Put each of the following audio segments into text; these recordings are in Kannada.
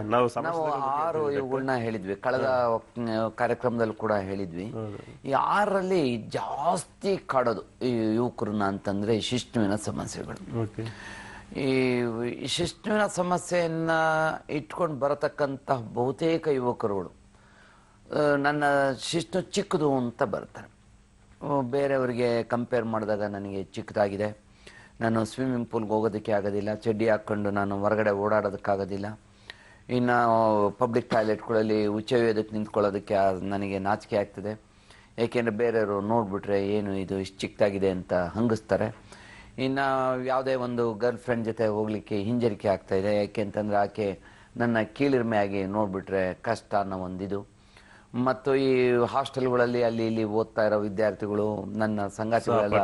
ನಾವು ನಾವು ಆರು ಇವುಗಳನ್ನ ಹೇಳಿದ್ವಿ. ಕಳೆದ ಕಾರ್ಯಕ್ರಮದಲ್ಲಿ ಕೂಡ ಹೇಳಿದ್ವಿ. ಈ ಆರರಲ್ಲಿ ಜಾಸ್ತಿ ಕಾಡೋದು ಈ ಯುವಕರನ್ನ ಅಂತಂದ್ರೆ ಈ ಶಿಶ್ನುವಿನ ಸಮಸ್ಯೆಗಳು. ಈ ಶಿಷ್ಣುವಿನ ಸಮಸ್ಯೆಯನ್ನ ಇಟ್ಕೊಂಡು ಬರತಕ್ಕಂಥ ಬಹುತೇಕ ಯುವಕರುಗಳು ನನ್ನ ಶಿಷ್ಣು ಚಿಕ್ಕದು ಅಂತ ಬರ್ತಾರೆ. ಬೇರೆಯವರಿಗೆ ಕಂಪೇರ್ ಮಾಡಿದಾಗ ನನಗೆ ಚಿಕ್ಕದಾಗಿದೆ. ನಾನು ಸ್ವಿಮ್ಮಿಂಗ್ ಪೂಲ್ಗೆ ಹೋಗೋದಕ್ಕೆ ಆಗೋದಿಲ್ಲ. ಚಡ್ಡಿ ಹಾಕ್ಕೊಂಡು ನಾನು ಹೊರಗಡೆ ಓಡಾಡೋದಕ್ಕಾಗೋದಿಲ್ಲ. ಇನ್ನು ಪಬ್ಲಿಕ್ ಟಾಯ್ಲೆಟ್ಗಳಲ್ಲಿ ಉಚ್ಚವೇದಕ್ಕೆ ನಿಂತ್ಕೊಳ್ಳೋದಕ್ಕೆ ನನಗೆ ನಾಚಿಕೆ ಆಗ್ತದೆ. ಏಕೆಂದರೆ ಬೇರೆಯವರು ನೋಡಿಬಿಟ್ರೆ ಏನು ಇದು ಇಷ್ಟು ಚಿಕ್ಕದಾಗಿದೆ ಅಂತ ಹಂಗಿಸ್ತಾರೆ. ಇನ್ನು ಯಾವುದೇ ಒಂದು ಗರ್ಲ್ ಫ್ರೆಂಡ್ ಜೊತೆ ಹೋಗಲಿಕ್ಕೆ ಹಿಂಜರಿಕೆ ಆಗ್ತಾ ಇದೆ. ಯಾಕೆ ಅಂತಂದ್ರೆ ಆಕೆ ನನ್ನ ಕೀಳಿರ್ಮೆ ಆಗಿ ನೋಡಿಬಿಟ್ರೆ ಕಷ್ಟ ಅನ್ನೋ ಒಂದಿದು. ಮತ್ತು ಈ ಹಾಸ್ಟೆಲ್ಗಳಲ್ಲಿ ಅಲ್ಲಿ ಇಲ್ಲಿ ಓದ್ತಾ ಇರೋ ವಿದ್ಯಾರ್ಥಿಗಳು ನನ್ನ ಸಂಗಾತಿಗಳೆಲ್ಲ.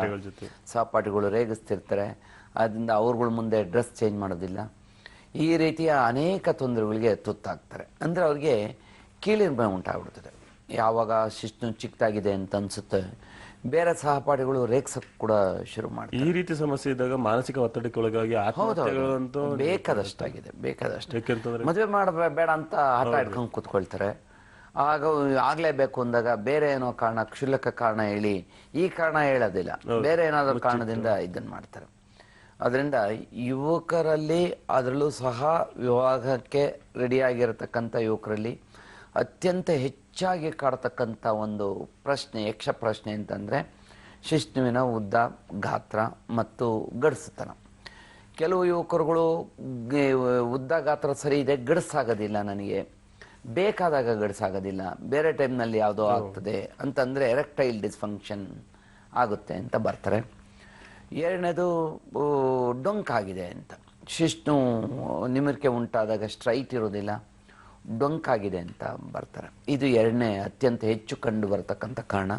ಸಹಪಾಠಿಗಳು ರೇಗಿಸ್ತಿರ್ತಾರೆ. ಅದರಿಂದ ಅವ್ರಗಳ ಮುಂದೆ ಡ್ರೆಸ್ ಚೇಂಜ್ ಮಾಡೋದಿಲ್ಲ. ಈ ರೀತಿಯ ಅನೇಕ ತೊಂದರೆಗಳಿಗೆ ತುತ್ತಾಗ್ತಾರೆ. ಅಂದರೆ ಅವ್ರಿಗೆ ಕೀಳಿರ್ಮೆ ಉಂಟಾಗ್ಬಿಡ್ತದೆ. ಯಾವಾಗ ಶಿಸ್ತು ಚಿಕ್ಕದಾಗಿದೆ ಅಂತ ಅನ್ಸುತ್ತೆ. ಬೇರೆ ಸಹಪಾಠಿಗಳು ರೇಗ್ಸಕ್ ಕೂಡ ಶುರು ಮಾಡಿ ಈ ರೀತಿ ಸಮಸ್ಯೆ ಇದ್ದಾಗ ಮಾನಸಿಕ ಒತ್ತಡಕ್ಕೆ ಒಳಗಾಗಿ ಬೇಕಾದಷ್ಟಾಗಿದೆ ಬೇಕಾದಷ್ಟು. ಮದುವೆ ಮಾಡಬೇಡ ಅಂತ ಆಟ ಇಟ್ಕೊಂಡು ಕೂತ್ಕೊಳ್ತಾರೆ. ಆಗ ಆಗ್ಲೇಬೇಕು ಅಂದಾಗ ಬೇರೆ ಏನೋ ಕಾರಣ ಕ್ಷುಲ್ಲಕ ಕಾರಣ ಹೇಳಿ ಈ ಕಾರಣ ಹೇಳೋದಿಲ್ಲ. ಬೇರೆ ಏನಾದರೂ ಕಾರಣದಿಂದ ಇದನ್ನ ಮಾಡ್ತಾರೆ. ಅದರಿಂದ ಯುವಕರಲ್ಲಿ ಅದರಲ್ಲೂ ಸಹ ವಿವಾಹಕ್ಕೆ ರೆಡಿಯಾಗಿರತಕ್ಕಂಥ ಯುವಕರಲ್ಲಿ ಅತ್ಯಂತ ಹೆಚ್ಚಾಗಿ ಕಾಡ್ತಕ್ಕಂಥ ಒಂದು ಪ್ರಶ್ನೆ ಯಕ್ಷ ಪ್ರಶ್ನೆ ಅಂತಂದರೆ ಶಿಷ್ಣುವಿನ ಉದ್ದ ಗಾತ್ರ ಮತ್ತು ಗಡಸುತನ. ಕೆಲವು ಯುವಕರುಗಳು ಉದ್ದ ಗಾತ್ರ ಸರಿ ಇದೆ ಗಡಸಾಗೋದಿಲ್ಲ ನನಗೆ. ಬೇಕಾದಾಗ ಗಡಸಾಗೋದಿಲ್ಲ. ಬೇರೆ ಟೈಮ್ನಲ್ಲಿ ಯಾವುದೋ ಆಗ್ತದೆ ಅಂತಂದರೆ ಎರೆಕ್ಟೈಲ್ ಡಿಸ್ಫಂಕ್ಷನ್ ಆಗುತ್ತೆ ಅಂತ ಬರ್ತಾರೆ. ಎರಡನೇದು ಡೊಂಕಾಗಿದೆ ಅಂತ. ಶಿಷ್ಣು ನಿಮಿರಿಕೆ ಉಂಟಾದಾಗ ಸ್ಟ್ರೈಟ್ ಇರೋದಿಲ್ಲ ಡೊಂಕಾಗಿದೆ ಅಂತ ಬರ್ತಾರೆ. ಇದು ಎರಡನೇ ಅತ್ಯಂತ ಹೆಚ್ಚು ಕಂಡು ಬರತಕ್ಕಂಥ ಕಾರಣ.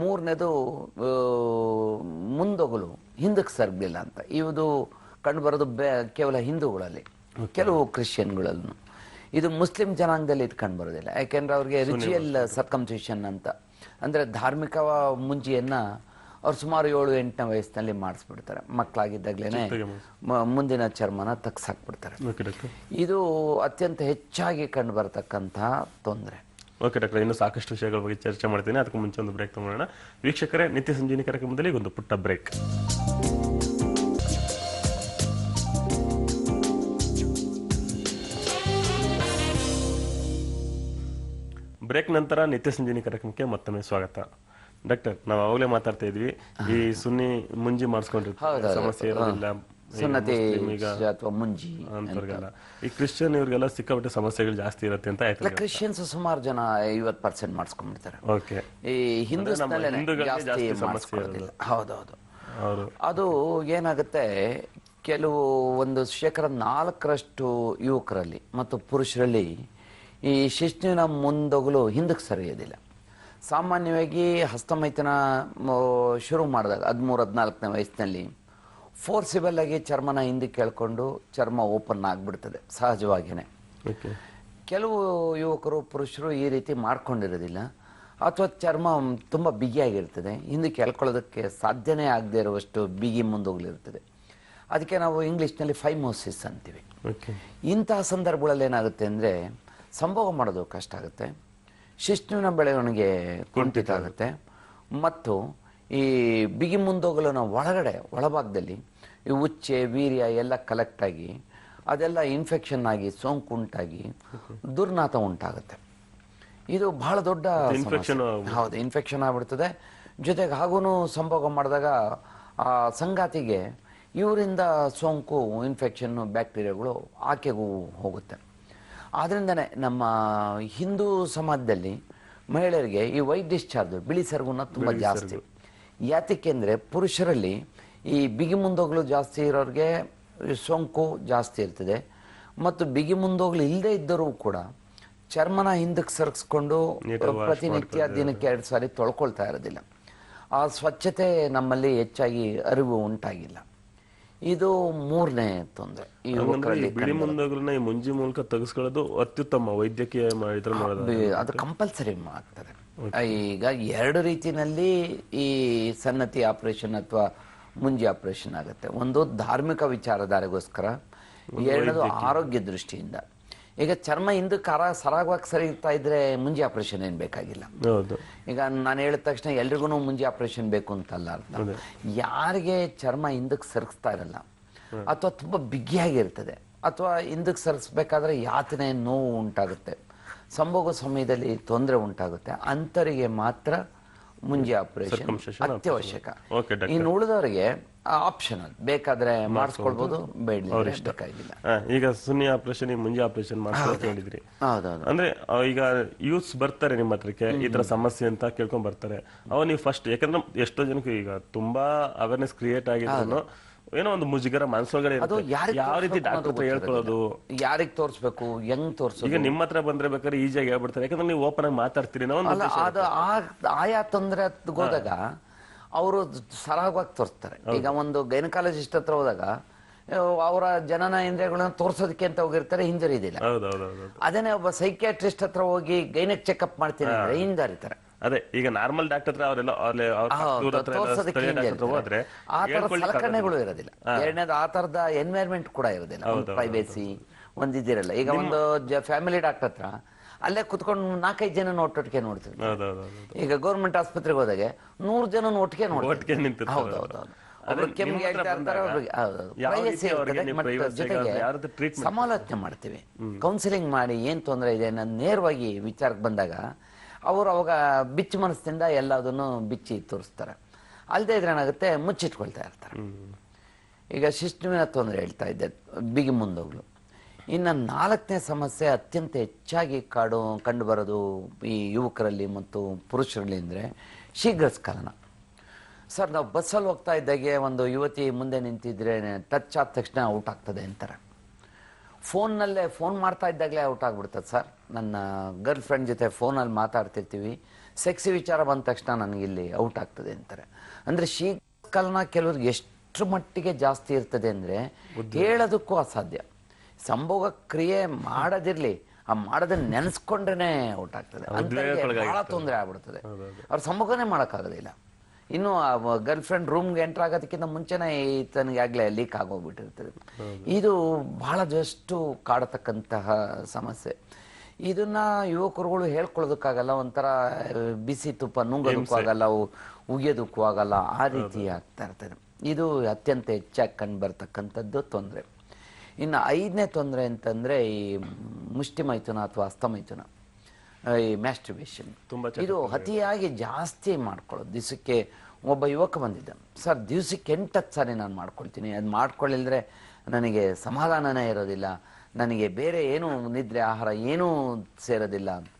ಮೂರನೇದು ಮುಂದೊಗಲು ಹಿಂದಕ್ಕೆ ಸರ್ಗಲಿಲ್ಲ ಅಂತ. ಇದು ಕಂಡು ಬರೋದು ಬೇ ಕೇವಲ ಹಿಂದೂಗಳಲ್ಲಿ ಕೆಲವು ಕ್ರಿಶ್ಚಿಯನ್ಗಳಲ್ಲೂ. ಇದು ಮುಸ್ಲಿಂ ಜನಾಂಗದಲ್ಲಿ ಇದು ಕಂಡು ಬರೋದಿಲ್ಲ ಯಾಕೆಂದ್ರೆ ಅವ್ರಿಗೆ ರಿಚುಯಲ್ ಸರ್ಕಮ್ಸೇಷನ್ ಅಂತ. ಅಂದರೆ ಧಾರ್ಮಿಕ ಮುಂಜಿಯನ್ನ ಅವ್ರು ಸುಮಾರು ಏಳು ಎಂಟನೇ ವಯಸ್ಸಿನಲ್ಲಿ ಮಾಡಿಸ್ಬಿಡ್ತಾರೆ. ಮಕ್ಕಳಾಗಿದ್ದಾಗಲೇ ಮುಂದಿನ ಚರ್ಮನ ತಗ್ಸಾಕ್ಬಿಡ್ತಾರೆ. ಇದು ಅತ್ಯಂತ ಹೆಚ್ಚಾಗಿ ಕಂಡು ಬರತಕ್ಕಂತಹ ತೊಂದರೆ. ಓಕೆ ಡಾಕ್ಟರ್ ಇನ್ನು ಸಾಕಷ್ಟು ವಿಷಯಗಳ ಬಗ್ಗೆ ಚರ್ಚೆ ಮಾಡ್ತೀನಿ. ಅದಕ್ಕೂ ಮುಂಚೆ ಒಂದು ಬ್ರೇಕ್ ತಗೊಳ್ಳೋಣ. ವೀಕ್ಷಕರೇ ನಿತ್ಯ ಸಂಜೀವಿನಿ ಕಾರ್ಯಕ್ರಮದಲ್ಲಿ ಒಂದು ಪುಟ್ಟ ಬ್ರೇಕ್ ಬ್ರೇಕ್ ನಂತರ ನಿತ್ಯ ಸಂಜೀವಿನಿ ಕಾರ್ಯಕ್ರಮಕ್ಕೆ ಮತ್ತೊಮ್ಮೆ ಸ್ವಾಗತ. ಡಾಕ್ಟರ್ ನಾವು ಅವಾಗಲೇ ಮಾತಾಡ್ತಾ ಇದ್ವಿ. ಈ ಸುನ್ನಿ ಮುಂಜಿ ಮಾಡಿಸ್ಕೊಂಡಿರ್ತಾರೆ ಸಮಸ್ಯೆ ಇರೋದಿಲ್ಲ. ಸುನ್ನತಿ ಅಥವಾ ಮುಂಜಿ ಅಂತವ್ರಿಗೆಲ್ಲ ಈ ಕ್ರಿಶ್ಚಿಯನ್ ಇವ್ರಿಗೆಲ್ಲ ಸಿಕ್ಕಾಪಟ್ಟೆ ಸಮಸ್ಯೆಗಳು ಜಾಸ್ತಿ ಇರುತ್ತೆ ಅಂತ ಆಯ್ತು ಕ್ರಿಶ್ಚಿಯನ್ಸ್ ಸುಮಾರು ಜನ ಐವತ್ತು ಪರ್ಸೆಂಟ್ ಮಾಡಿಸ್ಕೊಂಡ್ಬಿಡ್ತಾರೆ. ಓಕೆ. ಈ ಹಿಂದೂ ಹಿಂದೂಗಳಿಗೆ ಜಾಸ್ತಿ ಜಾಸ್ತಿ ಸಮಸ್ಯೆ ಮಾಡಿಸ್ಕೊಳ್ಳೋದಿಲ್ಲ ಹೌದೌದು. ಅದು ಏನಾಗುತ್ತೆ ಕೆಲವು ಒಂದು ಶೇಕಡ ನಾಲ್ಕರಷ್ಟು ಯುವಕರಲ್ಲಿ ಮತ್ತು ಪುರುಷರಲ್ಲಿ ಈ ಶಿಷ್ಟಿನ ಮುಂದೊಗಲು ಹಿಂದಕ್ಕೆ ಸರಿಯೋದಿಲ್ಲ. ಸಾಮಾನ್ಯವಾಗಿ ಹಸ್ತಮೈಥನ ಶುರು ಮಾಡಿದಾಗ ಹದಿಮೂರು ಹದಿನಾಲ್ಕನೇ ವಯಸ್ಸಿನಲ್ಲಿ ಫೋರ್ಸಿಬಲ್ ಆಗಿ ಚರ್ಮನ ಹಿಂದಕ್ಕೆ ಕೇಳ್ಕೊಂಡು ಚರ್ಮ ಓಪನ್ ಆಗಿಬಿಡ್ತದೆ ಸಹಜವಾಗಿಯೇ ಕೆಲವು ಯುವಕರು ಪುರುಷರು ಈ ರೀತಿ ಮಾಡ್ಕೊಂಡಿರೋದಿಲ್ಲ. ಅಥವಾ ಚರ್ಮ ತುಂಬ ಬಿಗಿಯಾಗಿರ್ತದೆ ಹಿಂದಕ್ಕೆ ಎಳ್ಕೊಳ್ಳೋದಕ್ಕೆ ಸಾಧ್ಯನೇ ಆಗದೆ ಇರುವಷ್ಟು ಬಿಗಿ ಮುಂದೋಗ್ಲಿರ್ತದೆ. ಅದಕ್ಕೆ ನಾವು ಇಂಗ್ಲೀಷ್ನಲ್ಲಿ ಫೈಮೋಸಿಸ್ ಅಂತೀವಿ. ಇಂತಹ ಸಂದರ್ಭಗಳಲ್ಲಿ ಏನಾಗುತ್ತೆ ಅಂದರೆ ಸಂಭೋಗ ಮಾಡೋದು ಕಷ್ಟ ಆಗುತ್ತೆ. ಶಿಶ್ನುವಿನ ಬೆಳವಣಿಗೆ ಕುಂಠಿತ ಆಗುತ್ತೆ ಮತ್ತು ಈ ಬಿಗಿ ಮುಂದೋಗಲನ ಒಳಗಡೆ ಒಳಭಾಗದಲ್ಲಿ ಈ ಉಚ್ಚೆ ವೀರ್ಯ ಎಲ್ಲ ಕಲೆಕ್ಟ್ ಆಗಿ ಅದೆಲ್ಲ ಇನ್ಫೆಕ್ಷನ್ ಆಗಿ ಸೋಂಕು ಉಂಟಾಗಿ ದುರ್ನಾತ ಉಂಟಾಗುತ್ತೆ. ಇದು ಬಹಳ ದೊಡ್ಡ ಹೌದು ಇನ್ಫೆಕ್ಷನ್ ಆಗ್ಬಿಡ್ತದೆ. ಜೊತೆಗೆ ಹಾಗೂ ಸಂಭೋಗ ಮಾಡಿದಾಗ ಆ ಸಂಗಾತಿಗೆ ಇವರಿಂದ ಸೋಂಕು ಇನ್ಫೆಕ್ಷನ್ನು ಬ್ಯಾಕ್ಟೀರಿಯಾಗಳು ಆಕೆಗೂ ಹೋಗುತ್ತೆ. ಆದ್ರಿಂದನೇ ನಮ್ಮ ಹಿಂದೂ ಸಮಾಜದಲ್ಲಿ ಮಹಿಳೆಯರಿಗೆ ಈ ವೈಟ್ ಡಿಸ್ಚಾರ್ಜ್ ಬಿಳಿ ಸೆರಗುನ ತುಂಬ ಜಾಸ್ತಿ. ಯಾತಕ್ಕೆ ಅಂದರೆ ಪುರುಷರಲ್ಲಿ ಈ ಬಿಗಿ ಮುಂದೋಗ್ಲು ಜಾಸ್ತಿ ಇರೋರಿಗೆ ಸೋಂಕು ಜಾಸ್ತಿ ಇರ್ತದೆ. ಮತ್ತು ಬಿಗಿ ಮುಂದೋಗ್ಲು ಇಲ್ಲದೆ ಇದ್ದರೂ ಕೂಡ ಚರ್ಮನ ಹಿಂದಕ್ಕೆ ಸರಿಸ್ಕೊಂಡು ಪ್ರತಿನಿತ್ಯ ದಿನಕ್ಕೆ ಎರಡು ಸಾರಿ ತೊಳ್ಕೊಳ್ತಾ ಇರೋದಿಲ್ಲ. ಆ ಸ್ವಚ್ಛತೆ ನಮ್ಮಲ್ಲಿ ಹೆಚ್ಚಾಗಿ ಅರಿವು ಉಂಟಾಗಿಲ್ಲ. ಇದು ಮೂರನೇ ತೊಂದರೆ ಈ ಯುವಕರಲ್ಲಿ ಬಿಳಿ ಮುಂದಗಳನ್ನ ಈ ಮುಂಜಿ ಮೂಲಕ ತೆಗೆಸ್ಕೊಳ್ಳೋದು ಅತ್ಯುತ್ತಮ ವೈದ್ಯಕೀಯ ಮಾಡಿದ್ರೆ ಮಾಡೋದು ಅದು ಕಂಪಲ್ಸರಿ ಆಗ್ತದೆ ಈಗ ಎರಡು ರೀತಿನಲ್ಲಿ ಈ ಸನ್ನತಿ ಆಪರೇಷನ್ ಅಥವಾ ಮುಂಜಿ ಆಪರೇಷನ್ ಆಗುತ್ತೆ. ಒಂದು ಧಾರ್ಮಿಕ ವಿಚಾರಧಾರೆಗೋಸ್ಕರ ಎರಡು ಆರೋಗ್ಯ ದೃಷ್ಟಿಯಿಂದ. ಈಗ ಚರ್ಮ ಹಿಂದಕ್ಕೆ ಅರ ಸರಾಗವಾಗಿ ಇರ್ತಾ ಇದ್ರೆ ಮುಂಜಿ ಆಪರೇಷನ್ ಏನ್ ಬೇಕಾಗಿಲ್ಲ. ಹೌದು. ಈಗ ನಾನು ಹೇಳಿದ ತಕ್ಷಣ ಎಲ್ರಿಗೂ ಮುಂಜಿ ಆಪರೇಷನ್ ಬೇಕು ಅಂತಲ್ಲ ಅರ್ಥ. ಯಾರಿಗೆ ಚರ್ಮ ಹಿಂದಕ್ಕೆ ಸರಿಸ್ತಾ ಇರಲ್ಲ ಅಥವಾ ತುಂಬಾ ಬಿಗಿಯಾಗಿರ್ತದೆ ಅಥವಾ ಹಿಂದಕ್ಕೆ ಸರಿಸ್ಬೇಕಾದ್ರೆ ಯಾತನೆ ನೋವು ಉಂಟಾಗುತ್ತೆ ಸಂಭೋಗ ಸಮಯದಲ್ಲಿ ತೊಂದರೆ ಉಂಟಾಗುತ್ತೆ ಅಂಥವರಿಗೆ ಮಾತ್ರ ಮುಂಜಿ ಆಪರೇಷನ್ ಅತ್ಯವಶ್ಯಕ. ಇನ್ನು ಉಳಿದವರಿಗೆ ಆಪ್ಷನಲ್ ಬೇಕಾದ್ರೆ ಮಾಡಿಸ್ಕೊಳ್ಬಹುದು ಬೇಡ ಬೇಕಾಗಿಲ್ಲ. ಈಗ ಸುನಿ ಆಪರೇಷನ್ ಮುಂಜಿ ಆಪರೇಷನ್ ಮಾಡ್ಸ್ಕೊಳ್ತಾ ಹೇಳಿದ್ರಿ. ಅಂದ್ರೆ ಈಗ ಯೂತ್ಸ್ ಬರ್ತಾರೆ ನಿಮ್ಮ ಹತ್ರಕ್ಕೆ ಈ ತರ ಸಮಸ್ಯೆ ಅಂತ ಕೇಳ್ಕೊಂಡ್ ಬರ್ತಾರೆ. ಅವ ನೀವು ಫಸ್ಟ್ ಯಾಕಂದ್ರೆ ಎಷ್ಟೋ ಜನಕ್ಕೆ ಈಗ ತುಂಬಾ ಅವೇರ್ನೆಸ್ ಕ್ರಿಯೇಟ್ ಆಗಿದ್ರು ಏನೋ ಒಂದು ಮುಜುಗರ ಮನಸ್ಸುಗಳ ಅದು. ಯಾವ ರೀತಿ ಡಾಕ್ಟರ್ ಹೇಳ್ಕೊಳ್ಳೋದು? ಯಾರಿಗೆ ತೋರಿಸ್ಬೇಕು ಹೆಂಗ್ ತೋರ್ಸೋದು? ಈಗ ನಿಮ್ಮ ಹತ್ರ ಬಂದ್ರೆ ಬೇಕಾದ್ರೆ ಈಜಿಯಾಗಿ ಹೇಳ್ಬಿಡ್ತಾರೆ. ಯಾಕಂದ್ರೆ ನೀವು ಓಪನ್ ಆಗಿ ಮಾತಾಡ್ತೀರಿ ನಾವು ಅದು ಆಯಾ ತೊಂದರೆ ಹೋದಾಗ ಅವರು ಸರಾಗವಾಗಿ ತೋರಿಸ್ತಾರೆ. ಈಗ ಒಂದು ಗೈನಕಾಲಜಿಸ್ಟ್ ಹತ್ರ ಹೋದಾಗ ಅವರ ಜನನ ಇಂದ್ರಿಯಗಳನ್ನ ತೋರಿಸೋದಕ್ಕೆ ಅಂತ ಹೋಗಿರ್ತಾರೆ ಹಿಂಜರಿದಿಲ್ಲ ಅದೇನೇ ಒಬ್ಬ ಸೈಕ್ಯಾಟ್ರಿಸ್ಟ್ ಹತ್ರ ಹೋಗಿ ಗೈನಕ್ ಚೆಕಪ್ ಮಾಡ್ತೀನಿ ಅಂದ್ರೆ ಹಿಂಜರಿತಾರೆ. ಅದೇ ಈಗ ನಾರ್ಮಲ್ ಡಾಕ್ಟರ್ ಹತ್ರ ಅವರೆಲ್ಲ. ಆ ತರ ಸಲಕರಣೆಗಳು ಇರೋದಿಲ್ಲ. ಎರಡನೇದು ಆ ತರದ ಎನ್ವೈರ್ಮೆಂಟ್ ಕೂಡ ಇರೋದಿಲ್ಲ. ಒಂದು ಪ್ರೈವೇಸಿ ಒಂದಿದಿರಲ್ಲ ಈಗ ಒಂದು ಫ್ಯಾಮಿಲಿ ಡಾಕ್ಟರ್ ಹತ್ರ ಅಲ್ಲೇ ಕುತ್ಕೊಂಡು ನಾಲ್ಕೈದು ಜನ ಒಟ್ಟೊಟ್ಟಿಗೆ ನೋಡ್ತೀವಿ. ಈಗ ಗೌರ್ಮೆಂಟ್ ಆಸ್ಪತ್ರೆಗೆ ಹೋದಾಗ ನೂರು ಜನ ಒಟ್ಟಿಗೆ ನೋಡ್ತೀವಿ ಸಮಾಲೋಚನೆ ಮಾಡ್ತೀವಿ. ಕೌನ್ಸಿಲಿಂಗ್ ಮಾಡಿ ಏನ್ ತೊಂದರೆ ಇದೆ ನಾನು ನೇರವಾಗಿ ವಿಚಾರಕ್ಕೆ ಬಂದಾಗ ಅವರು ಅವಾಗ ಬಿಚ್ಚು ಮನಸ್ಸಿಂದ ಎಲ್ಲದನ್ನು ಬಿಚ್ಚಿ ತೋರಿಸ್ತಾರೆ. ಅಲ್ಲದೆ ಇದ್ರೆ ಏನಾಗುತ್ತೆ ಮುಚ್ಚಿಟ್ಕೊಳ್ತಾ ಇರ್ತಾರೆ. ಈಗ ಶಿಶುವಿನ ತೊಂದರೆ ಹೇಳ್ತಾ ಇದ್ದೆ ಬಿಗಿ ಮುಂದೋಗ್ಲು. ಇನ್ನು ನಾಲ್ಕನೇ ಸಮಸ್ಯೆ ಅತ್ಯಂತ ಹೆಚ್ಚಾಗಿ ಕಾಡು ಕಂಡುಬರೋದು ಈ ಯುವಕರಲ್ಲಿ ಮತ್ತು ಪುರುಷರಲ್ಲಿ ಅಂದರೆ ಶೀಘ್ರ ಸ್ಖಲನ ಸರ್ ನಾವು ಬಸ್ಸಲ್ಲಿ ಹೋಗ್ತಾ ಇದ್ದಾಗೆ ಒಂದು ಯುವತಿ ಮುಂದೆ ನಿಂತಿದ್ರೆ ಟಚ್ ಆದ ತಕ್ಷಣ ಔಟ್ ಆಗ್ತದೆ ಅಂತಾರೆ. ಫೋನ್ನಲ್ಲೇ ಫೋನ್ ಮಾಡ್ತಾ ಇದ್ದಾಗಲೇ ಔಟ್ ಆಗ್ಬಿಡ್ತದೆ ಸರ್. ನನ್ನ ಗರ್ಲ್ ಫ್ರೆಂಡ್ ಜೊತೆ ಫೋನಲ್ಲಿ ಮಾತಾಡ್ತಿರ್ತೀವಿ. ಸೆಕ್ಸಿ ವಿಚಾರ ಬಂದ ತಕ್ಷಣ ನನಗಿಲ್ಲಿ ಔಟ್ ಆಗ್ತದೆ ಅಂತಾರೆ. ಅಂದರೆ ಶೀಘ್ರಸ್ಖಲನ ಕೆಲವ್ರಿಗೆ ಎಷ್ಟು ಮಟ್ಟಿಗೆ ಜಾಸ್ತಿ ಇರ್ತದೆ ಅಂದರೆ ಹೇಳೋದಕ್ಕೂ ಅಸಾಧ್ಯ. ಸಂಭೋಗ ಕ್ರಿಯೆ ಮಾಡದಿರ್ಲಿ ಆ ಮಾಡೋದನ್ನ ನೆನೆಸ್ಕೊಂಡ್ರೆ ಔಟ್ ಆಗ್ತದೆ. ಬಹಳ ತೊಂದರೆ ಆಗ್ಬಿಡ್ತದೆ. ಅವ್ರ ಸಂಭೋಗನೇ ಮಾಡೋಕ್ಕಾಗೋದಿಲ್ಲ ಇನ್ನು ಗರ್ಲ್ ಫ್ರೆಂಡ್ ರೂಮ್ಗೆ ಎಂಟರ್ ಆಗೋದಕ್ಕಿಂತ ಮುಂಚೆನೇ ಈತನಿಗೆ ಆಗ್ಲೇ ಲೀಕ್ ಆಗೋಗ್ಬಿಟ್ಟಿರ್ತದೆ. ಇದು ಬಹಳದಷ್ಟು ಕಾಡತಕ್ಕಂತಹ ಸಮಸ್ಯೆ. ಇದನ್ನ ಯುವಕರುಗಳು ಹೇಳ್ಕೊಳ್ಳೋದಕ್ಕಾಗಲ್ಲ ಒಂಥರ ಬಿಸಿ ತುಪ್ಪ ನುಂಗೋದಕ್ಕೂ ಆಗಲ್ಲ ಉಗಿಯೋದಕ್ಕೂ ಆಗಲ್ಲ ಆ ರೀತಿ ಆಗ್ತಾ ಇರ್ತದೆ. ಇದು ಅತ್ಯಂತ ಹೆಚ್ಚಾಗಿ ಕಂಡು ಬರ್ತಕ್ಕಂಥದ್ದು ತೊಂದರೆ. ಇನ್ನು ಐದನೇ ತೊಂದರೆ ಅಂತಂದರೆ ಈ ಮುಷ್ಟಿ ಮೈಥುನ ಅಥವಾ ಅಸ್ತಮೈಥುನ ಈ ಮ್ಯಾಸ್ಟ್ರಿಬೇಷನ್ ತುಂಬ ಇದು ಅತಿಯಾಗಿ ಜಾಸ್ತಿ ಮಾಡ್ಕೊಳ್ಳೋದು. ದಿವಸಕ್ಕೆ ಒಬ್ಬ ಯುವಕ ಬಂದಿದ್ದ ಸರ್ ದಿವಸಕ್ಕೆ ಎಂಟತ್ತು ಸಾರಿ ನಾನು ಮಾಡ್ಕೊಳ್ತೀನಿ. ಅದು ಮಾಡ್ಕೊಳ್ಳಿಲ್ದ್ರೆ ನನಗೆ ಸಮಾಧಾನನೇ ಇರೋದಿಲ್ಲ. ನನಗೆ ಬೇರೆ ಏನು ನಿದ್ರೆ ಆಹಾರ ಏನೂ ಸೇರೋದಿಲ್ಲ